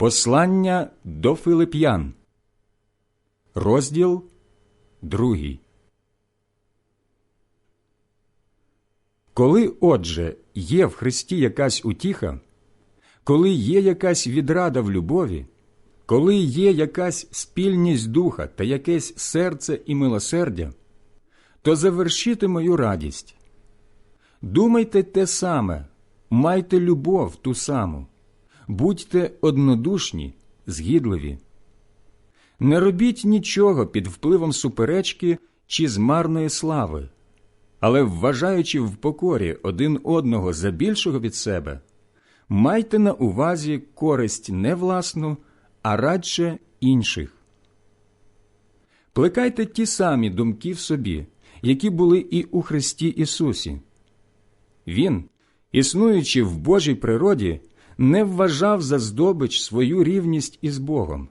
Послання до Филип'ян, розділ другий. Коли, отже, є в Христі якась утіха, коли є якась відрада в любові, коли є якась спільність духа та якесь серце і милосердя, то завершите мою радість. Думайте те саме, майте любов ту саму, будьте однодушні, згідливі. Не робіть нічого під впливом суперечки чи змарної слави, але, вважаючи в покорі один одного за більшого від себе, майте на увазі користь не власну, а радше інших. Плекайте ті самі думки в собі, які були і у Христі Ісусі. Він, існуючи в Божій природі, не вважав за здобич свою рівність із Богом,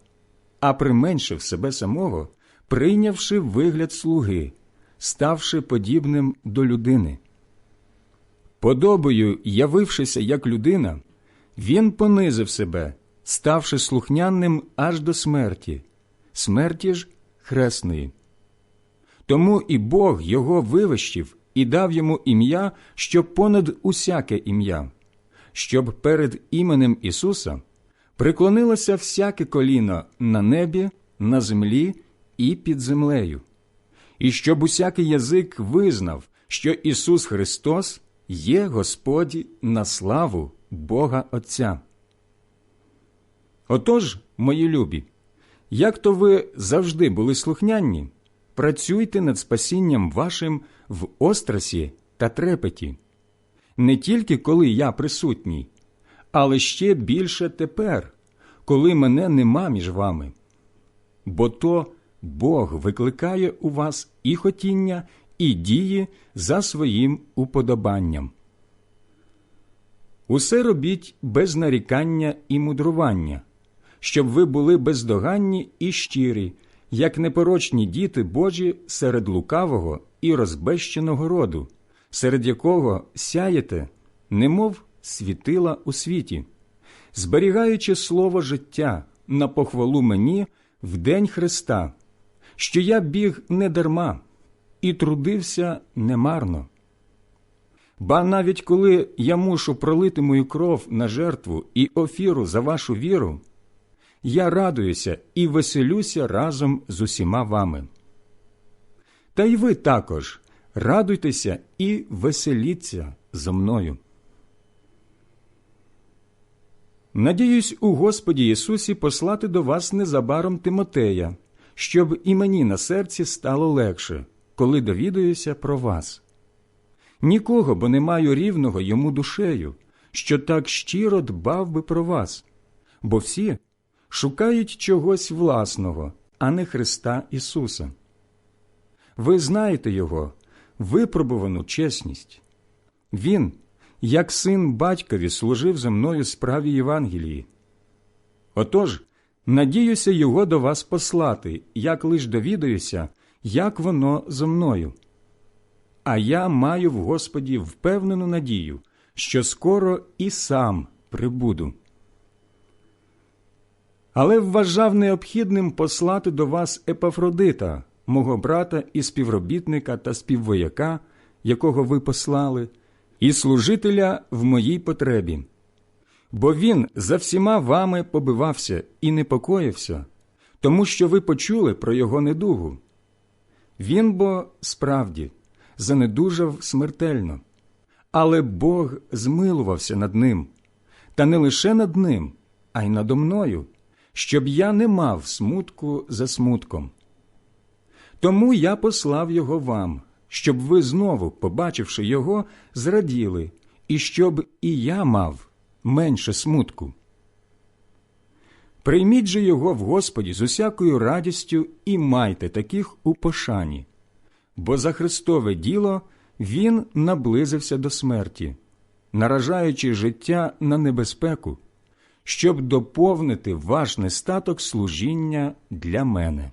а применшив себе самого, прийнявши вигляд слуги, ставши подібним до людини. Подобою, явившися як людина, він понизив себе, ставши слухняним аж до смерті, смерті ж хресної. Тому і Бог його вивищив і дав йому ім'я, що понад усяке ім'я, щоб перед іменем Ісуса приклонилося всяке коліно на небі, на землі і під землею, і щоб усякий язик визнав, що Ісус Христос є Господь на славу Бога Отця. Отож, мої любі, як то ви завжди були слухняні, працюйте над спасінням вашим в острасі та трепеті, не тільки коли я присутній, але ще більше тепер, коли мене нема між вами. Бо то Бог викликає у вас і хотіння, і дії за своїм уподобанням. Усе робіть без нарікання і мудрування, щоб ви були бездоганні і щирі, як непорочні діти Божі серед лукавого і розбещеного роду, серед якого сяєте, немов світила у світі, зберігаючи слово життя на похвалу мені в день Христа, що я біг не дарма і трудився немарно. Ба навіть коли я мушу пролити мою кров на жертву і офіру за вашу віру, я радуюся і веселюся разом з усіма вами. Та й ви також радуйтеся і веселіться зо мною. Надіюсь у Господі Ісусі послати до вас незабаром Тимотея, щоб і мені на серці стало легше, коли довідуюся про вас. Нікого, бо не маю рівного йому душею, що так щиро дбав би про вас, бо всі шукають чогось власного, а не Христа Ісуса. Ви знаєте Його, випробувану чесність. Він, як син батькові, служив за мною справі Євангелії. Отож, надіюся його до вас послати, як лиш довідаюся, як воно зо мною. А я маю в Господі впевнену надію, що скоро і сам прибуду. Але вважав необхідним послати до вас Епафродита, мого брата і співробітника та співвояка, якого ви послали, і служителя в моїй потребі. Бо він за всіма вами побивався і непокоївся, тому що ви почули про його недугу. Він бо справді занедужав смертельно, але Бог змилувався над ним, та не лише над ним, а й надо мною, щоб я не мав смутку за смутком. Тому я послав його вам, щоб ви знову, побачивши його, зраділи, і щоб і я мав менше смутку. Прийміть же його в Господі з усякою радістю і майте таких у пошані, бо за Христове діло Він наблизився до смерті, наражаючи життя на небезпеку, щоб доповнити ваш нестаток служіння для мене.